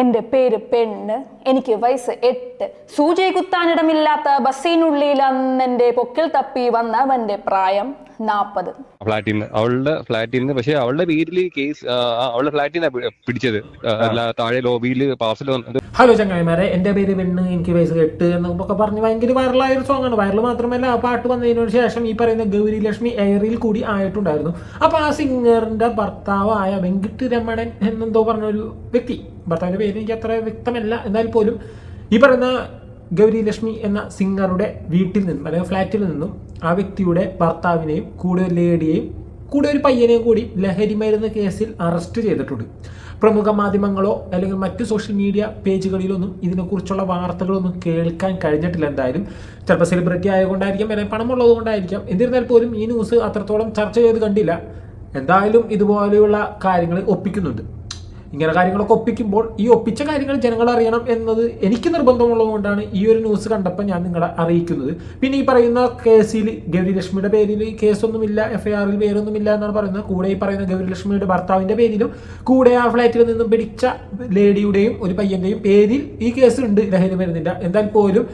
എന്റെ പേര് പെണ്ണ്. എനിക്ക് വയസ്സ് എട്ട്. സൂചി കുത്താനിടമില്ലാത്ത ബസ്സിനുള്ളിൽ അന്നെന്റെ പൊക്കിൽ തപ്പി വന്നവന്റെ പ്രായം നാപ്പത്. ഫ്ലാറ്റിൽ നിന്ന് അവളുടെ ഫ്ലാറ്റിൽ നിന്ന് പക്ഷെ അവളുടെ വീട്ടിൽ കേസ് അവളുടെ ഫ്ലാറ്റിൽ നിന്നാണ് പിടിച്ചത്. അല്ല താഴെ ലോബിയിൽ പാർസൽ വന്നത്. ഹലോ ചങ്ങായിമാരെ എന്റെ പേര് പെണ്ണ് എനിക്ക് വയസ്സ് എട്ട് എന്നൊക്കെ പറഞ്ഞ് ഭയങ്കര വൈറലായ ഒരു സോങ്ങാണ് വൈറൽ മാത്രമല്ല ആ പാട്ട് വന്നതിനു ശേഷം ഈ പറയുന്ന ഗൗരി ലക്ഷ്മി എയറിൽ കൂടി ആയിട്ടുണ്ടായിരുന്നു. അപ്പോൾ ആ സിംഗറിന്റെ ഭർത്താവായ വെങ്കിട്ട് രമണൻ എന്നെന്തോ പറഞ്ഞ ഒരു വ്യക്തി ഭർത്താവിന്റെ പേര് എനിക്ക് അത്ര വ്യക്തമല്ല. എന്നാൽ പോലും ഈ പറയുന്ന ഗൗരി ലക്ഷ്മി എന്ന സിംഗറുടെ വീട്ടിൽ നിന്നും അല്ലെങ്കിൽ ഫ്ലാറ്റിൽ നിന്നും ആ വ്യക്തിയുടെ ഭർത്താവിനെയും കൂടെ ഒരു ലേഡിയെയും കൂടെ ഒരു പയ്യനെയും കൂടി ലഹരി മരുന്ന് കേസിൽ അറസ്റ്റ് ചെയ്തിട്ടുണ്ട്. പ്രമുഖ മാധ്യമങ്ങളോ അല്ലെങ്കിൽ മറ്റ് സോഷ്യൽ മീഡിയ പേജുകളിലൊന്നും ഇതിനെക്കുറിച്ചുള്ള വാർത്തകളൊന്നും കേൾക്കാൻ കഴിഞ്ഞിട്ടില്ല എന്തായാലും. ചിലപ്പോൾ സെലിബ്രിറ്റി ആയതുകൊണ്ടായിരിക്കാം അല്ലെങ്കിൽ പണമുള്ളത് കൊണ്ടായിരിക്കാം എന്നിരുന്നാൽ പോലും ഈ ന്യൂസ് അത്രത്തോളം ചർച്ച ചെയ്ത് കണ്ടില്ല. എന്തായാലും ഇതുപോലെയുള്ള കാര്യങ്ങൾ ഒപ്പിക്കുന്നുണ്ട്. ഇങ്ങനെ കാര്യങ്ങളൊക്കെ ഒപ്പിക്കുമ്പോൾ ഈ ഒപ്പിച്ച കാര്യങ്ങൾ ജനങ്ങൾ അറിയണം എന്നത് എനിക്ക് നിർബന്ധമുള്ളതുകൊണ്ടാണ് ഈ ഒരു ന്യൂസ് കണ്ടപ്പോൾ ഞാൻ നിങ്ങളെ അറിയിക്കുന്നത്. പിന്നെ ഈ പറയുന്ന കേസിൽ ഗൗരിലക്ഷ്മിയുടെ പേരിൽ കേസൊന്നുമില്ല എഫ് ഐ ആറിൽ പേരൊന്നുമില്ല എന്നാണ് പറയുന്നത്. കൂടെ ഈ പറയുന്ന ഗൗരിലക്ഷ്മിയുടെ ഭർത്താവിന്റെ പേരിലും കൂടെ ആ ഫ്ലാറ്റിൽ നിന്നും പിടിച്ച ലേഡിയുടെയും ഒരു പയ്യന്റെയും പേരിൽ ഈ കേസ് ഉണ്ട്. ലഹരി മരുന്നിന്റെ എന്തായാലും പോലും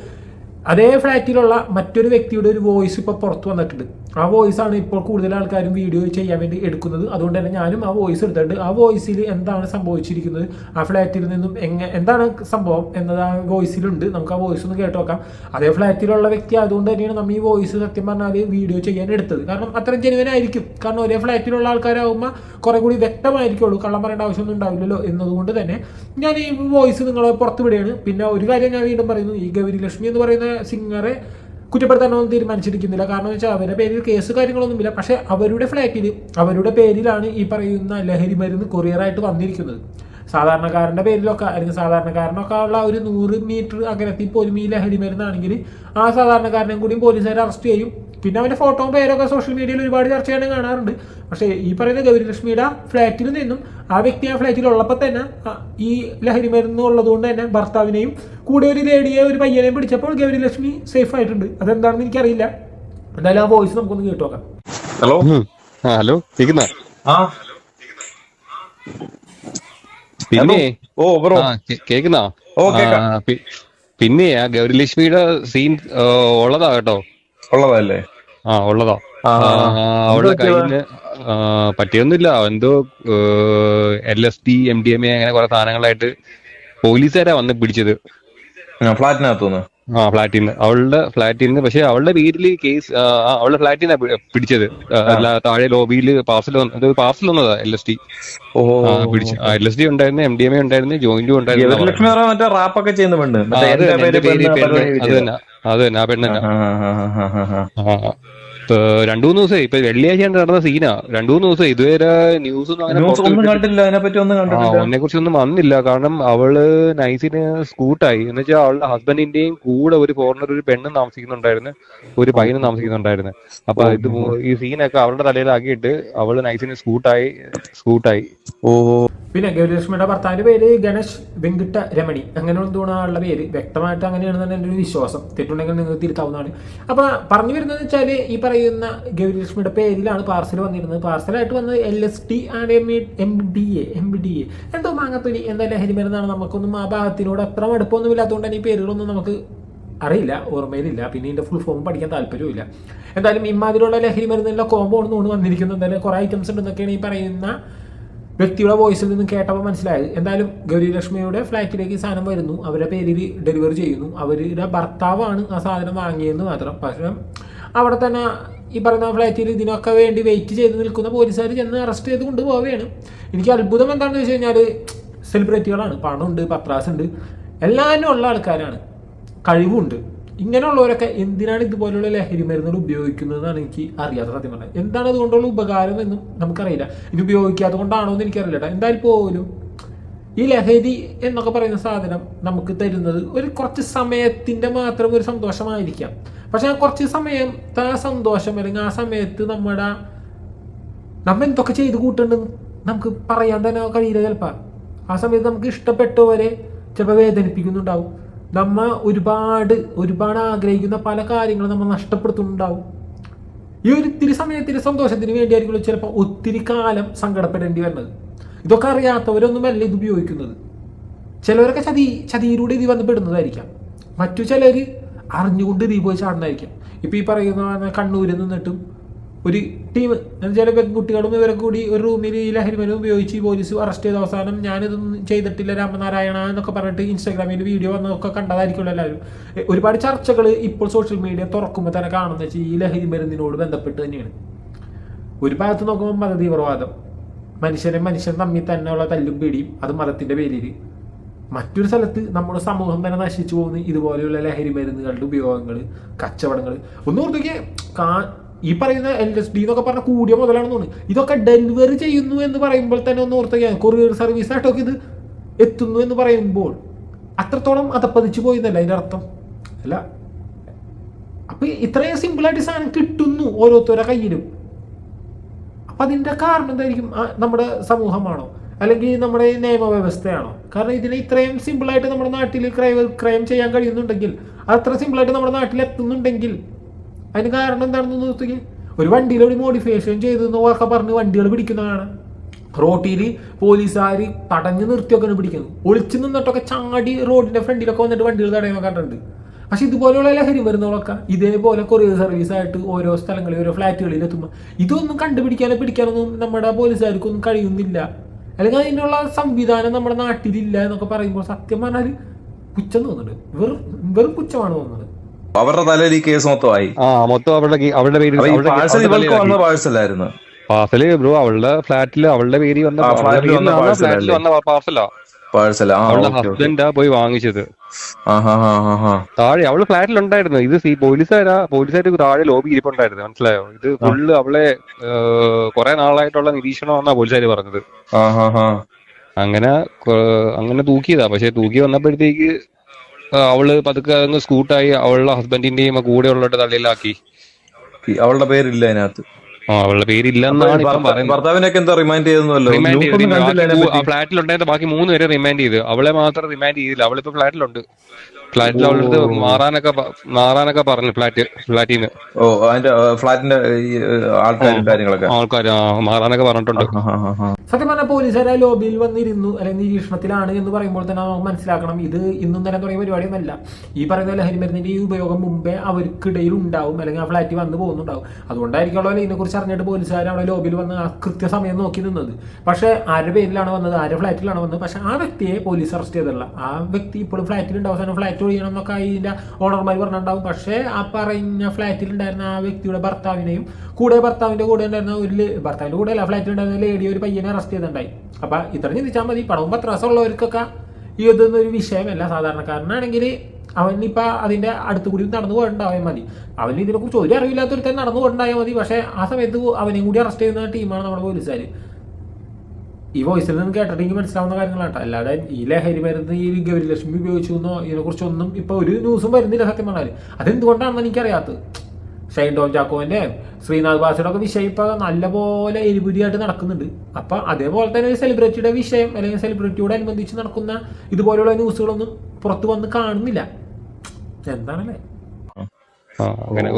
അതേ ഫ്ലാറ്റിലുള്ള മറ്റൊരു വ്യക്തിയുടെ ഒരു വോയിസ് ഇപ്പോൾ പുറത്ത് വന്നിട്ടുണ്ട്. ആ വോയിസ് ആണ് ഇപ്പോൾ കൂടുതൽ ആൾക്കാരും വീഡിയോ ചെയ്യാൻ വേണ്ടി എടുക്കുന്നത്. അതുകൊണ്ട് തന്നെ ഞാനും ആ വോയിസ് എടുത്തിട്ടുണ്ട്. ആ വോയിസിൽ എന്താണ് സംഭവിച്ചിരിക്കുന്നത്? ആ ഫ്ലാറ്റിൽ നിന്നും എങ്ങനെ എന്താണ് സംഭവം എന്നത് ആ വോയിസിലുണ്ട് നമുക്ക് ആ വോയിസ് ഒന്ന് കേട്ട് നോക്കാം. അതേ ഫ്ലാറ്റിലുള്ള വ്യക്തി അതുകൊണ്ട് തന്നെയാണ് നമ്മൾ ഈ വോയിസ് സത്യം പറഞ്ഞാൽ വീഡിയോ ചെയ്യാൻ എടുത്തത്. കാരണം അത്രയും ജനുവൻ ആയിരിക്കും. കാരണം ഒരേ ഫ്ലാറ്റിലുള്ള ആൾക്കാരാകുമ്പോൾ കുറേ കൂടി വ്യക്തമായിരിക്കുള്ളൂ. കള്ളം പറയേണ്ട ആവശ്യമൊന്നും ഉണ്ടാവില്ലല്ലോ എന്നതുകൊണ്ട് തന്നെ ഞാൻ ഈ വോയിസ് നിങ്ങളെ പുറത്ത് വിടുകയാണ്. പിന്നെ ഒരു കാര്യം ഞാൻ വീണ്ടും പറയുന്നു. ഈ ഗൗരി ലക്ഷ്മി എന്ന് പറയുന്ന സിംഗറെ കുറ്റപ്പെടുത്താനൊന്നും തീരുമാനിച്ചിരിക്കുന്നില്ല. കാരണം വെച്ചാൽ അവരുടെ പേരിൽ കേസ് കാര്യങ്ങളൊന്നുമില്ല പക്ഷേ അവരുടെ ഫ്ലാറ്റിൽ അവരുടെ പേരിലാണ് ഈ പറയുന്ന ലഹരി മരുന്ന് കൊറിയറായിട്ട് വന്നിരിക്കുന്നത്. സാധാരണക്കാരന്റെ പേരിലൊക്കെ അല്ലെങ്കിൽ സാധാരണക്കാരനൊക്കെ ഉള്ള ഒരു നൂറ് മീറ്റർ അകലത്തിൽ പോലും ഈ ലഹരി മരുന്നാണെങ്കിൽ ആ സാധാരണക്കാരനെയും കൂടി പോലീസുകാർ അറസ്റ്റ് ചെയ്യും. പിന്നെ അവന്റെ ഫോട്ടോയും പേരൊക്കെ സോഷ്യൽ മീഡിയയിൽ ഒരുപാട് ചർച്ച ചെയ്യാനും കാണാറുണ്ട്. പക്ഷേ ഈ പറയുന്ന ഗൗരിലക്ഷ്മിയുടെ ഫ്ലാറ്റിൽ നിന്നും ആ വ്യക്തി ആ ഫ്ലാറ്റിൽ ഉള്ളപ്പോൾ തന്നെ ഈ ലഹരി മരുന്ന് ഉള്ളതുകൊണ്ട് തന്നെ ഭർത്താവിനെയും കൂടെ ഒരു ലേഡിയെ ഒരു പയ്യനെയും പിടിച്ചപ്പോൾ ഗൗരിലക്ഷ്മി സേഫ് ആയിട്ടുണ്ട്. അതെന്താണെന്ന് എനിക്കറിയില്ല. എന്തായാലും ആ വോയിസ് നമുക്കൊന്ന് കേട്ടു നോക്കാം. ഹലോ ആ ഹലോ ആ. പിന്നെ? ഓ ബ്രോ. ആ പിന്നെ. ആ, ഗൗരി പിന്നെ ആ ഗൗരിലക്ഷ്മിയുടെ സീൻ ഉള്ളതാ കേട്ടോ. ഉള്ളതല്ലേ? ആ ഉള്ളതാ. അവളുടെ നിന്ന് പറ്റിയൊന്നുമില്ല. എന്തോ L S D M D M A അങ്ങനെ കുറെ സാധനങ്ങളായിട്ട് പോലീസുകാരാ വന്ന് പിടിച്ചത്. ഫ്ലാറ്റിനകത്തുനിന്ന്. ആ ഫ്ലാറ്റിൽ നിന്ന് അവളുടെ ഫ്ലാറ്റിൽ നിന്ന് പക്ഷെ അവളുടെ വീട്ടിൽ കേസ് അവളുടെ ഫ്ലാറ്റിൽ നിന്നാണ് പിടിച്ചത്. അല്ല താഴെ ലോബിയിൽ പാർസൽ പാർസൽ വന്നതാ എൽ എസ് ടി പിടിച്ചു. എൽ എസ് ഡി ഉണ്ടായിരുന്നു എം ഡി എം എ ഉണ്ടായിരുന്നു ജോയിന്റും ഉണ്ടായിരുന്നു ഗൗരിലക്ഷ്മി പറയാൻ റാപ്പൊക്കെ ചെയ്യുന്ന പെണ്ണ്. അത് തന്നെ, അത് ആ പെണ്ണ് തന്നെ. രണ്ടു മൂന്ന് ദിവസമായി. ഇപ്പൊ വെള്ളിയാഴ്ച നടന്ന സീനാ. രണ്ടു മൂന്ന് ദിവസം ഇതുവരെ ന്യൂസ് ഒന്നും അങ്ങനെ ന്യൂസ് ഒന്നും. കണ്ടില്ല അതിനെ കുറിച്ച് ഒന്നും വന്നില്ല. കാരണം അവൾ നൈസിന് സ്കൂട്ടായി. എന്ന് വെച്ചാൽ അവളുടെ ഹസ്ബൻഡിന്റെയും കൂടെ ഒരു ഫോറിനർ ഒരു പെണ്ണും താമസിക്കുന്നുണ്ടായിരുന്നു. ഒരു പയ്യനും താമസിക്കുന്നുണ്ടായിരുന്നു. അപ്പൊ ഇത് ഈ സീനൊക്കെ അവളുടെ തലയിലാക്കിയിട്ട് അവൾ നൈസിന് സ്കൂട്ടായി സ്കൂട്ടായി. ഓ. പിന്നെ ഗൗരിലക്ഷ്മിയുടെ ഭർത്താവിന്റെ പേര് ഗണേഷ് വെങ്കിട്ട രമണി. അങ്ങനെ ആളുടെ പേര്? വ്യക്തമായിട്ട് അങ്ങനെയാണെന്നാണ് എന്റെ ഒരു വിശ്വാസം. തെറ്റുണ്ടെങ്കിൽ നിങ്ങൾക്ക് തിരുത്താവുന്നതാണ്. അപ്പൊ പറഞ്ഞു വരുന്നത് വെച്ചാൽ ഈ പറയുന്ന ഗൗരിലക്ഷ്മിയുടെ പേരിലാണ് പാർസൽ വന്നിരുന്നത്. പാർസലായിട്ട് വന്നത് L S T and M M D A M D A എന്തോ മാങ്ങത്തൊലി എന്താ ലഹരി മരുന്നാണ്. നമുക്കൊന്നും ആ ഭാഗത്തിനോട് അത്ര മടുപ്പൊന്നും ഇല്ലാത്തതുകൊണ്ട് തന്നെ ഈ പേരുകളൊന്നും നമുക്ക് അറിയില്ല ഓർമ്മയിലില്ല. പിന്നെ ഇതിന്റെ ഫുൾ ഫോം പഠിക്കാൻ താല്പര്യമില്ല എന്തായാലും ഇമാതിരിയുള്ള ലഹരി മരുന്നിലുള്ള കോമ്പോ ഒന്നുകൊണ്ട് വന്നിരിക്കുന്നു. എന്തായാലും കുറേ ഐറ്റംസ് ഉണ്ടെന്നൊക്കെയാണ് ഈ പറയുന്ന വ്യക്തിയുടെ വോയിസിൽ നിന്നും കേട്ടപ്പോൾ മനസ്സിലായത്. എന്തായാലും ഗൗരി ലക്ഷ്മിയുടെ ഫ്ലാറ്റിലേക്ക് സാധനം വരുന്നു. അവരുടെ പേരിൽ ഡെലിവറി ചെയ്യുന്നു. അവരുടെ ഭർത്താവാണ് ആ സാധനം വാങ്ങിയതെന്ന് മാത്രം. പക്ഷേ അവിടെ തന്നെ ഈ പറയുന്ന ഫ്ലാറ്റിൽ ഇതിനൊക്കെ വേണ്ടി വെയിറ്റ് ചെയ്ത് നിൽക്കുന്ന പോലീസുകാർ ചെന്ന് അറസ്റ്റ് ചെയ്ത് കൊണ്ടുപോവുകയാണ്. എനിക്ക് അത്ഭുതം എന്താണെന്ന് വെച്ച് കഴിഞ്ഞാൽ സെലിബ്രിറ്റികളാണ് പണമുണ്ട് പത്രാസുണ്ട്. എല്ലാവരും ഉള്ള ആൾക്കാരാണ്. കഴിവുണ്ട്. ഇങ്ങനെയുള്ളവരൊക്കെ എന്തിനാണ് ഇതുപോലെയുള്ള ലഹരി മരുന്നുകൾ ഉപയോഗിക്കുന്നതെന്നാണ് എനിക്ക് അറിയാത്ത സത്യം പറഞ്ഞത് എന്താണ് അതുകൊണ്ടുള്ള ഉപകാരം എന്നും നമുക്കറിയില്ല. ഇത് ഉപയോഗിക്കാത്തത് കൊണ്ടാണോ എന്ന് എനിക്കറിയില്ല എന്തായാലും പോലും ഈ ലഹരി എന്നൊക്കെ പറയുന്ന സാധനം നമുക്ക് തരുന്നത് ഒരു കുറച്ച് സമയത്തിന്റെ മാത്രം ഒരു സന്തോഷമായിരിക്കാം. പക്ഷെ ആ കുറച്ച് സമയം ആ സന്തോഷം അല്ലെങ്കിൽ ആ സമയത്ത് നമ്മുടെ നമ്മൾ എന്തൊക്കെ ചെയ്ത് കൂട്ടുണ്ടെന്ന് നമുക്ക് പറയാൻ തന്നെ കഴിയില്ല ചിലപ്പോൾ. ആ സമയത്ത് നമുക്ക് ഇഷ്ടപ്പെട്ടവരെ ചിലപ്പോൾ വേദനിപ്പിക്കുന്നുണ്ടാവും. നമ്മ ഒരുപാട് ഒരുപാട് ആഗ്രഹിക്കുന്ന പല കാര്യങ്ങളും നമ്മൾ നഷ്ടപ്പെടുത്തുന്നുണ്ടാവും. ഈ ഒരു ഇത്തിരി സമയത്തിന് സന്തോഷത്തിന് വേണ്ടിയായിരിക്കും ചിലപ്പോൾ ഒത്തിരി കാലം സങ്കടപ്പെടേണ്ടി വരുന്നത്. ഇതൊക്കെ അറിയാത്തവരൊന്നുമല്ല ഇത് ഉപയോഗിക്കുന്നത്. ചിലവരൊക്കെ ചതി ചതിയിലൂടെ ഇത് വന്ന് പെടുന്നതായിരിക്കാം. മറ്റു ചിലർ അറിഞ്ഞുകൊണ്ട് ഇത് പോയി ചാടുന്നതായിരിക്കാം. ഇപ്പം ഈ പറയുന്ന കണ്ണൂരിൽ നിന്നിട്ടും ഒരു ടീം എന്നുവെച്ചാൽ പെൺകുട്ടികളും ഇവരെ കൂടി ഒരു റൂമിൽ ഈ ലഹരിമരം ഉപയോഗിച്ച് പോലീസ് അറസ്റ്റ് ചെയ്ത അവസാനം ഞാനിതൊന്നും ചെയ്തിട്ടില്ല രാമനാരായണ എന്നൊക്കെ പറഞ്ഞിട്ട് ഇൻസ്റ്റാഗ്രാമിൽ വീഡിയോ വന്നതൊക്കെ കണ്ടതായിരിക്കുമല്ലോ എല്ലാവരും. ഒരുപാട് ചർച്ചകൾ ഇപ്പോൾ സോഷ്യൽ മീഡിയ തുറക്കുമ്പോൾ തന്നെ കാണുന്ന വെച്ചാൽ ഈ ലഹരി മരുന്നിനോട് ബന്ധപ്പെട്ട് തന്നെയാണ്. ഒരു ഭാഗത്ത് നോക്കുമ്പോൾ മതതീവ്രവാദം. മനുഷ്യരെ മനുഷ്യൻ തമ്മിൽ തന്നെയുള്ള തല്ലും പിടിയും അത് മതത്തിന്റെ പേരിൽ മറ്റൊരു സ്ഥലത്ത് നമ്മുടെ സമൂഹം തന്നെ നശിച്ചു പോകുന്ന ഇതുപോലെയുള്ള ലഹരി മരുന്നുകളുടെ ഉപയോഗങ്ങൾ കച്ചവടങ്ങൾ ഒന്നും ഓർത്തേക്ക് കാ ഈ പറയുന്ന എൽ എസ് ഡി എന്നൊക്കെ പറഞ്ഞ കൂടിയ മുതലാണെന്ന് തോന്നുന്നു. ഇതൊക്കെ ഡെലിവറി ചെയ്യുന്നു എന്ന് പറയുമ്പോൾ തന്നെ ഒന്ന് ഓർത്തുകയാണ് കൊറിയർ സർവീസ് ആയിട്ടൊക്കെ ഇത് എത്തുന്നു എന്ന് പറയുമ്പോൾ അത്രത്തോളം അതപ്പതിച്ചു പോയെന്നല്ല അതിന്റെ അർത്ഥം. അല്ല അപ്പൊ ഇത്രയും സിമ്പിളായിട്ട് സാധനം കിട്ടുന്നു ഓരോരുത്തരുടെ കയ്യിലും. അപ്പൊ അതിന്റെ കാരണം എന്തായിരിക്കും? നമ്മുടെ സമൂഹമാണോ? അല്ലെങ്കിൽ നമ്മുടെ നിയമവ്യവസ്ഥയാണോ? കാരണം ഇതിനെ ഇത്രയും സിമ്പിളായിട്ട് നമ്മുടെ നാട്ടിൽ ക്രൈം ക്രൈം ചെയ്യാൻ കഴിയുന്നുണ്ടെങ്കിൽ അത് അത്ര സിമ്പിളായിട്ട് നമ്മുടെ നാട്ടിൽ എത്തുന്നുണ്ടെങ്കിൽ അതിന് കാരണം എന്താണെന്ന് നോക്കി ഒരു വണ്ടിയിൽ ഒരു മോഡിഫിക്കേഷൻ ചെയ്തു എന്നൊക്കെ പറഞ്ഞ് വണ്ടികൾ പിടിക്കുന്നതാണ്. റോട്ടിൽ പോലീസുകാർ തടഞ്ഞു നിർത്തിയൊക്കെയാണ് പിടിക്കുന്നു. ഒളിച്ചു നിന്നിട്ടൊക്കെ ചാടി റോഡിന്റെ ഫ്രണ്ടിലൊക്കെ വന്നിട്ട് വണ്ടികൾ തടയുന്ന കണ്ടിട്ടുണ്ട്. പക്ഷെ ഇതുപോലെയുള്ള ലഹരി മരുന്നുകളൊക്കെ ഇതേപോലെ കൊറിയർ സർവീസ് ആയിട്ട് ഓരോ സ്ഥലങ്ങളിൽ ഓരോ ഫ്ലാറ്റുകളിൽ എത്തുമ്പോൾ ഇതൊന്നും കണ്ടുപിടിക്കാനോ പിടിക്കാനൊന്നും നമ്മുടെ പോലീസുകാർക്കൊന്നും കഴിയുന്നില്ല. അല്ലെങ്കിൽ അതിനുള്ള സംവിധാനം നമ്മുടെ നാട്ടിലില്ല എന്നൊക്കെ പറയുമ്പോൾ സത്യം പറഞ്ഞാൽ പുച്ഛം തോന്നുന്നുണ്ട്. വെറും വെറും പുച്ഛമാണ് തോന്നുന്നത്. അവരുടെ തലയിൽ ഈ കേസ് മൊത്തമായി. ആ മൊത്തം അവരുടെ അവരുടെ പേരിൽ പാഴ്സൽ ഇവൾക്ക് വന്ന. പാഴ്സലായിരുന്നു. പാർസൽ ബ്രോ അവളുടെ ഫ്ലാറ്റിൽ അവളുടെ പേര് വന്ന ഫ്ലാറ്റിൽ വന്ന അവളുടെ ഹസ്ബൻഡാ പോയി വാങ്ങിച്ചത്. താഴെ അവൾ ഫ്ലാറ്റിലുണ്ടായിരുന്നു. ഇത് പോലീസുകാരാ പോലീസുകാർ താഴെ ലോബി ഇരിപ്പുണ്ടായിരുന്നു. മനസ്സിലായോ? ഇത് ഫുള്ള് അവളെ കുറെ നാളായിട്ടുള്ള നിരീക്ഷണമാണെന്നാ പോലീസുകാർ പറഞ്ഞത്. അങ്ങനെ അങ്ങനെ തൂക്കിയതാ. പക്ഷെ തൂക്കി വന്നപ്പോഴത്തേക്ക് അവൾ പതുക്കെ അങ്ങ് സ്കൂട്ടായി അവളുടെ ഹസ്ബൻഡിന്റെയും കൂടെ ഉള്ളവരുടെ തള്ളിയിലാക്കി അവളുടെ പേരില്ല അതിനകത്ത്. ആ അവളുടെ പേരില്ലെന്നാണ് ഇപ്പം പറയുന്നത്. ഭർത്താവിനൊക്കെ എന്താ റിമൈൻഡ് ചെയ്തെന്നല്ലോ റിമാൻഡ് ചെയ്ത്. ഫ്ലാറ്റിലുണ്ടായിരുന്ന ബാക്കി മൂന്ന് പേരെ റിമാൻഡ് ചെയ്ത്. അവളെ മാത്രം റിമാൻഡ് ചെയ്തില്ല. അവളിപ്പോ ഫ്ലാറ്റിലുണ്ട് ഫ്ലാറ്റിൽ അവളുടെ മാറാനൊക്കെ മാറാനൊക്കെ പറഞ്ഞു ഫ്ലാറ്റ് ഫ്ലാറ്റിൽ നിന്ന് ഓ അതിന്റെ ഫ്ലാറ്റിന്റെ ആൾക്കാരും കാര്യങ്ങളൊക്കെ? ആൾക്കാർ മാറാനൊക്കെ പറഞ്ഞിട്ടുണ്ട്. സത്യം പറഞ്ഞ പോലീസുകാരെ ലോബിയിൽ വന്നിരുന്നു അല്ലെങ്കിൽ നിരീക്ഷണത്തിലാണ് എന്ന് പറയുമ്പോൾ തന്നെ നമുക്ക് മനസ്സിലാക്കണം ഇത് ഇന്നും തന്നെ തുടങ്ങിയ പരിപാടിയൊന്നുമല്ല. ഈ പറയുന്ന ലഹരി മരുന്നിന്റെ ഈ ഉപയോഗം മുമ്പേ അവർക്കിടയിൽ ഉണ്ടാവും അല്ലെങ്കിൽ ആ ഫ്ലാറ്റിൽ വന്ന് പോകുന്നുണ്ടാവും. അതുകൊണ്ടായിരിക്കുമല്ലോ ഇതിനെക്കുറിച്ച് അറിഞ്ഞിട്ട് പോലീസുകാർ അവിടെ ലോബിയിൽ വന്ന് ആ കൃത്യസമയം നോക്കി നിന്നത്. പക്ഷേ ആരുടെ പേരിലാണ് വന്നത് ആരുടെ ഫ്ലാറ്റിലാണ് വന്നത്? പക്ഷെ ആ വ്യക്തിയെ പോലീസ് അറസ്റ്റ് ചെയ്തുള്ള ആ വ്യക്തി ഇപ്പോഴും ഫ്ളാറ്റിൽ ഉണ്ടാവും ഫ്ലാറ്റ് ഒഴിയണം എന്നൊക്കെ അതിന്റെ ഓണർമാർ പറഞ്ഞിട്ടുണ്ടാവും. പക്ഷേ ആ പറഞ്ഞ ഫ്ലാറ്റിലുണ്ടായിരുന്ന ആ വ്യക്തിയുടെ ഭർത്താവിനെയും കൂടെ ഭർത്താവിന്റെ കൂടെ ഉണ്ടായിരുന്ന ഒരു ഭർത്താവിന്റെ കൂടെ അല്ല ഫ്ലാറ്റിൽ ഉണ്ടായിരുന്ന ലേഡി ഒരു പയ്യനെ അറസ്റ്റ് ചെയ്തിട്ടുണ്ടായി. അപ്പം ഇത്ര ചിന്തിച്ചാൽ മതി. പണവും പത്രാസം ഉള്ളവർക്കൊക്കെ ഈ ഇതൊന്നും ഒരു വിഷയമല്ല. സാധാരണക്കാരനാണെങ്കിൽ അവനിപ്പോൾ അതിന്റെ അടുത്ത് കൂടി നടന്നു പോയിട്ടുണ്ടായാൽ മതി. അവന് ഇതിനെക്കുറിച്ച് ഒരു അറിവില്ലാത്തൊരുത്തൻ നടന്നു പോയിട്ടുണ്ടായാൽ മതി. പക്ഷേ ആ സമയത്ത് അവനെയും കൂടി അറസ്റ്റ് ചെയ്യുന്ന ടീമാണ് നമ്മുടെ പോലീസുകാർ ഈ വോയിസിൽ നിന്ന് കേട്ടിട്ടെങ്കിൽ എനിക്ക് മനസ്സിലാവുന്ന കാര്യങ്ങളാട്ടോ. അല്ലാതെ ഈ ലഹരി മരുന്ന് ഈ ഗൗരിലക്ഷ്മി ഉപയോഗിച്ചു എന്നോ ഇതിനെക്കുറിച്ചൊന്നും ഇപ്പോൾ ഒരു ന്യൂസും വരുന്നില്ല സത്യം പറഞ്ഞാൽ അതെന്തുകൊണ്ടാണെന്ന് എനിക്കറിയാത്തത് ഷൈൻ ടോം ചാക്കോന്റെ ശ്രീനാഥ് ഭാസയുടെ ഒക്കെ വിഷയം ഇപ്പോൾ നല്ലപോലെ എരിപുരിയായിട്ട് നടക്കുന്നുണ്ട്. അപ്പം അതേപോലെ തന്നെ ഒരു സെലിബ്രിറ്റിയുടെ വിഷയം അല്ലെങ്കിൽ സെലിബ്രിറ്റിയോട് അനുബന്ധിച്ച് നടക്കുന്ന ഇതുപോലെയുള്ള ന്യൂസുകളൊന്നും പുറത്തു വന്ന് കാണുന്നില്ല. എന്താണല്ലേ? ആ അങ്ങനെ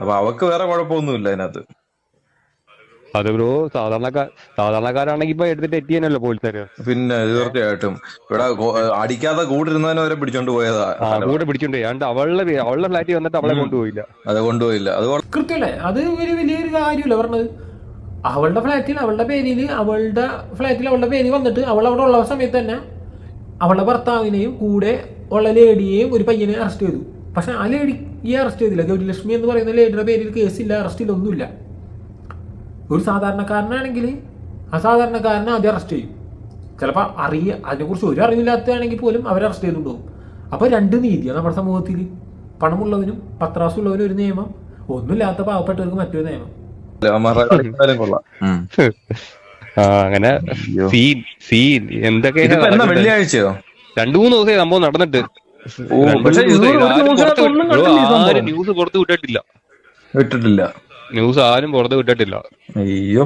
അപ്പൊ അവക്ക് വേറെ കുഴപ്പമൊന്നുമില്ല അതിനകത്ത്. അത് ബ്രോ സാധാരണക്കാർ സാധാരണക്കാരാണെങ്കിൽ ഇപ്പൊ എടുത്തിട്ട് എത്തിയനല്ലോ പോലീസുകാര്? പിന്നെ തീർച്ചയായിട്ടും. ഇവിടെ അടിക്കാതെ കൂടിരുന്നതിനെ വരെ പിടിച്ചോണ്ട് പോയതാ. കൂടെ പിടിച്ചോണ്ട്. അണ്ട് അവളുടെ അവളുടെ ഫ്ലാറ്റിൽ വന്നിട്ട് അവളെ കൊണ്ടുപോയില്ല. അത് കൊണ്ടുപോയില്ല. അത് കൃത്യല്ലേ? കൃത്യമല്ലേ അത് ഒരു വലിയൊരു കാര്യമല്ല പറഞ്ഞത്? അവളുടെ ഫ്ലാറ്റിൽ അവളുടെ പേരിൽ അവളുടെ ഫ്ലാറ്റിൽ അവളുടെ പേര് വന്നിട്ട് അവൾ അവിടെ ഉള്ള സമയത്ത് തന്നെ അവളുടെ ഭർത്താവിനെയും കൂടെ ഉള്ള ലേഡിയെയും ഒരു പയ്യനെ അറസ്റ്റ് ചെയ്തു. പക്ഷെ ആ ലേഡി ഈ അറസ്റ്റ് ചെയ്തില്ല. ഗൗരിലക്ഷ്മി എന്ന് പറയുന്ന ലേഡിയുടെ പേരിൽ കേസില്ല അറസ്റ്റില്ല ഒന്നുമില്ല. ഒരു സാധാരണക്കാരനാണെങ്കിൽ ആ സാധാരണക്കാരനെ ആദ്യം അറസ്റ്റ് ചെയ്യും. ചിലപ്പോൾ അറിയ അതിനെക്കുറിച്ച് ഒരു അറിവില്ലാത്തതാണെങ്കിൽ പോലും അവരെ അറസ്റ്റ് ചെയ്തുകൊണ്ടുപോകും അപ്പോൾ രണ്ട് നീതിയാണ് നമ്മുടെ സമൂഹത്തിൽ. പണമുള്ളവനും പത്രാസുള്ളവനും ഒരു നിയമം. ഒന്നുമില്ലാത്ത പാവപ്പെട്ടവർക്ക് മറ്റൊരു നിയമം. അങ്ങനെ സീൻ സീൻ നടക്കുന്നത്? വെള്ളിയാഴ്ചയോ? രണ്ടു മൂന്ന് ദിവസമായി സംഭവം നടന്നിട്ട്. ന്യൂസ് പുറത്ത് വിട്ടിട്ടില്ല. വിട്ടിട്ടില്ല ന്യൂസ് ആരും പുറത്ത് വിട്ടിട്ടില്ല. അയ്യോ.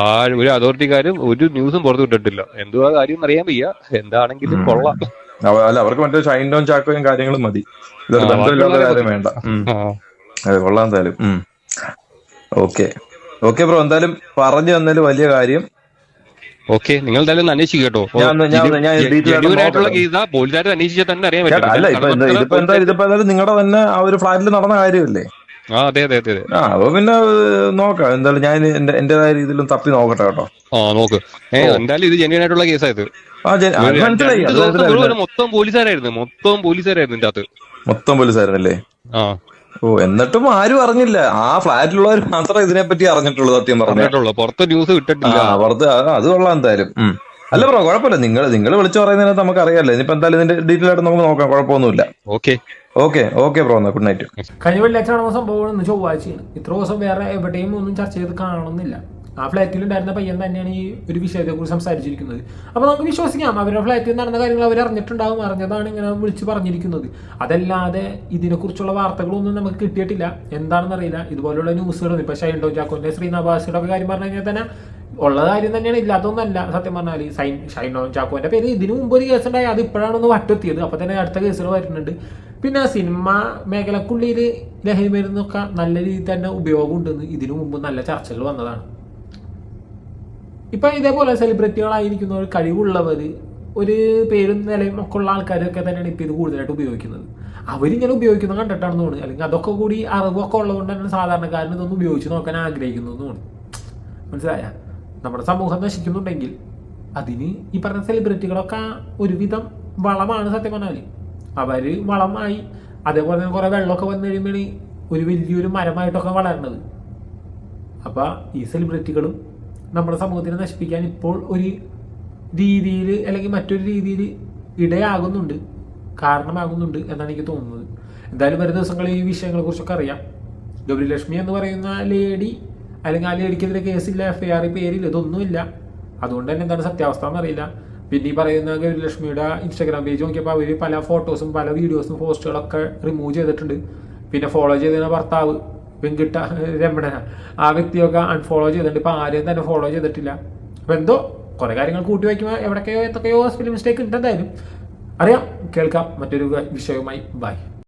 ആരും ഒരു അതോറിറ്റിക്കാരും ഒരു ന്യൂസും പുറത്ത് വിട്ടിട്ടില്ല. എന്തുവാ കാര്യം അറിയാൻ വയ്യ. എന്താണെങ്കിലും കൊള്ളാം. അല്ല അവർക്ക് മറ്റേ ഷൈൻഡോൺ ചാക്കോയും കാര്യങ്ങളും മതി. ബന്ധമില്ലാത്ത കാര്യം വേണ്ട. അതെ കൊള്ളാം എന്തായാലും. ഓക്കെ. ഓക്കെ ബ്രോ എന്തായാലും പറഞ്ഞു തന്നതിൽ വലിയ കാര്യം. ഓക്കെ നിങ്ങൾ എന്തായാലും ഒന്ന് അന്വേഷിക്കുക കേട്ടോ. ആയിട്ടുള്ള. കേസാ. അന്വേഷിച്ചാൽ തന്നെ അറിയാൻ പറ്റില്ല അല്ല എന്തായാലും ഇതിപ്പോ എന്തായാലും നിങ്ങളുടെ തന്നെ ആ ഒരു ഫ്ലാറ്റിൽ നടന്ന കാര്യമല്ലേ? അപ്പൊ പിന്നെ നോക്കാം. എന്തായാലും ഞാൻ എന്റെ എന്റേതായ രീതിയിലും തപ്പി നോക്കട്ടെ കേട്ടോ. ആ നോക്ക്. എന്തായാലും ഇത് ജെന്യൂൻ ആയിട്ടുള്ള കേസായത് മൊത്തം പോലീസുകാരായിരുന്നു. മൊത്തം പോലീസുകാരായിരുന്നു ഇതിന്റെ അകത്ത്. മൊത്തം പോലീസായിരുന്നല്ലേ ആ. ഓ എന്നിട്ടും ആരും അറിഞ്ഞില്ല. ആ ഫ്ലാറ്റിലുള്ളവർ മാത്രമേ ഇതിനെപ്പറ്റി അറിഞ്ഞിട്ടുള്ളൂ സത്യം പറഞ്ഞു പറഞ്ഞിട്ടുള്ളൂ പുറത്ത് ന്യൂസ് കിട്ടിട്ടില്ല. പുറത്ത് അത് കൊള്ളാം എന്തായാലും. അല്ല ബ്രോ കുഴപ്പമില്ല. നിങ്ങൾ നിങ്ങൾ വിളിച്ചു പറയുന്നതിനകത്ത് നമുക്ക് അറിയാമല്ലോ ഇനിയിപ്പോ എന്തായാലും ഇതിന്റെ ഡീറ്റെയിൽ ആയിട്ട് നമുക്ക് നോക്കാം. കുഴപ്പമൊന്നുമില്ല. ഓക്കെ. ഓക്കെ ഓക്കെ ബ്രോ എന്നാ ഗുഡ് നൈറ്റ്. കഴിഞ്ഞ വെള്ളിയാഴ്ച നടന്ന സംഭവമാണ് ഇന്ന് ചൊവ്വാഴ്ചയാണ്. ഇത്ര ദിവസം വേറെ എവിടെയും ഒന്നും ചർച്ച ചെയ്ത് കാണുന്നില്ല ആ ഫ്ലാറ്റിൽ ഉണ്ടായിരുന്ന പയ്യൻ തന്നെയാണ് ഈ ഒരു വിഷയത്തെ കുറിച്ച് സംസാരിച്ചിരിക്കുന്നത്. അപ്പോൾ നമുക്ക് വിശ്വസിക്കാം. അവരുടെ ഫ്ലാറ്റിൽ നടന്ന കാര്യങ്ങൾ അവർ അറിഞ്ഞിട്ടുണ്ടാവും. അറിഞ്ഞതാണ് ഇങ്ങനെ വിളിച്ച് പറഞ്ഞിരിക്കുന്നത്. അതല്ലാതെ ഇതിനെക്കുറിച്ചുള്ള വാർത്തകളൊന്നും നമുക്ക് കിട്ടിയിട്ടില്ല. എന്താണെന്നറിയില്ല ഇതുപോലുള്ള ന്യൂസുകൾ ഇപ്പോൾ ഷൈൻഡോ ജാക്കോന്റെ ശ്രീനാഭാസിയുടെ ഒക്കെ കാര്യം പറഞ്ഞു കഴിഞ്ഞാൽ തന്നെ ഉള്ള കാര്യം തന്നെയാണ്. ഇല്ലാത്തതൊന്നല്ല സത്യം പറഞ്ഞാൽ ജാക്കോന്റെ ചാക്കോന്റെ പേര് ഇതിനു മുമ്പ് ഒരു കേസ് ഉണ്ടായി. അത് ഇപ്പോഴാണ് ഒന്ന് വട്ടെത്തിയത്. അപ്പൊ തന്നെ അടുത്ത കേസുകൾ വരുന്നുണ്ട്. പിന്നെ സിനിമ മേഖലക്കുള്ളിൽ ലഹരി മരുന്നൊക്കെ നല്ല രീതിയിൽ തന്നെ ഉപയോഗമുണ്ടെന്ന് ഇതിനു മുമ്പ് നല്ല ചർച്ചകൾ വന്നതാണ്. ഇപ്പം ഇതേപോലെ സെലിബ്രിറ്റികളായിരിക്കുന്നവർ കഴിവുള്ളവർ ഒരു പേരും നിലയും ഒക്കെ ഉള്ള ആൾക്കാരൊക്കെ തന്നെയാണ് ഇപ്പം ഇത് കൂടുതലായിട്ട് ഉപയോഗിക്കുന്നത്. അവരിങ്ങനെ ഉപയോഗിക്കുന്നത് കണ്ടിട്ടാണെന്ന് തോന്നുന്നു. അല്ലെങ്കിൽ അതൊക്കെ കൂടി അറിവൊക്കെ ഉള്ളതുകൊണ്ട് തന്നെ സാധാരണക്കാരൻ ഇതൊന്നും ഉപയോഗിച്ച് നോക്കാൻ ആഗ്രഹിക്കുന്നു തോന്നുന്നു. മനസ്സിലായ? നമ്മുടെ സമൂഹം നശിക്കുന്നുണ്ടെങ്കിൽ അതിന് ഈ പറഞ്ഞ സെലിബ്രിറ്റികളൊക്കെ ഒരുവിധം വളമാണ് സത്യം പറഞ്ഞാൽ അവർ വളമായി. അതേപോലെ തന്നെ കുറേ വെള്ളമൊക്കെ വന്നു കഴിയുമ്പോൾ ഒരു വലിയൊരു മരമായിട്ടൊക്കെ വളരണത് അപ്പോൾ ഈ സെലിബ്രിറ്റികളും നമ്മുടെ സമൂഹത്തിനെ നശിപ്പിക്കാൻ ഇപ്പോൾ ഒരു രീതിയിൽ അല്ലെങ്കിൽ മറ്റൊരു രീതിയിൽ ഇടയാകുന്നുണ്ട്. കാരണമാകുന്നുണ്ട് എന്നാണ് എനിക്ക് തോന്നുന്നത്. എന്തായാലും വരും ദിവസങ്ങളിൽ ഈ വിഷയങ്ങളെക്കുറിച്ചൊക്കെ അറിയാം. ഗൗരി ലക്ഷ്മി എന്ന് പറയുന്ന ലേഡി അല്ലെങ്കിൽ ആ ലേഡിക്കെതിരെ കേസില്ല എഫ് ഐ ആർ പേരില്ല ഇതൊന്നുമില്ല. അതുകൊണ്ട് തന്നെ എന്താണ് സത്യാവസ്ഥ എന്നറിയില്ല. പിന്നെ ഈ പറയുന്ന ഗൗരിലക്ഷ്മിയുടെ ഇൻസ്റ്റാഗ്രാം പേജ് നോക്കിയപ്പോൾ അവർ പല ഫോട്ടോസും പല വീഡിയോസും പോസ്റ്റുകളൊക്കെ റിമൂവ് ചെയ്തിട്ടുണ്ട്. പിന്നെ ഫോളോ ചെയ്തിരുന്ന ഭർത്താവ് വെങ്കിട്ട രമണന ആ വ്യക്തിയൊക്കെ അൺഫോളോ ചെയ്തിട്ടുണ്ട്. ഇപ്പം ആരെയും തന്നെ ഫോളോ ചെയ്തിട്ടില്ല. അപ്പോൾ എന്തോ കുറേ കാര്യങ്ങൾ കൂട്ടി വയ്ക്കുമ്പോൾ എവിടെയൊക്കെയോ എന്തൊക്കെയോ ഹോസ്പിറ്റൽ മിസ്റ്റേക്ക് ഉണ്ട് എന്തായാലും. അറിയാം. കേൾക്കാം. മറ്റൊരു വിഷയവുമായി. ബൈ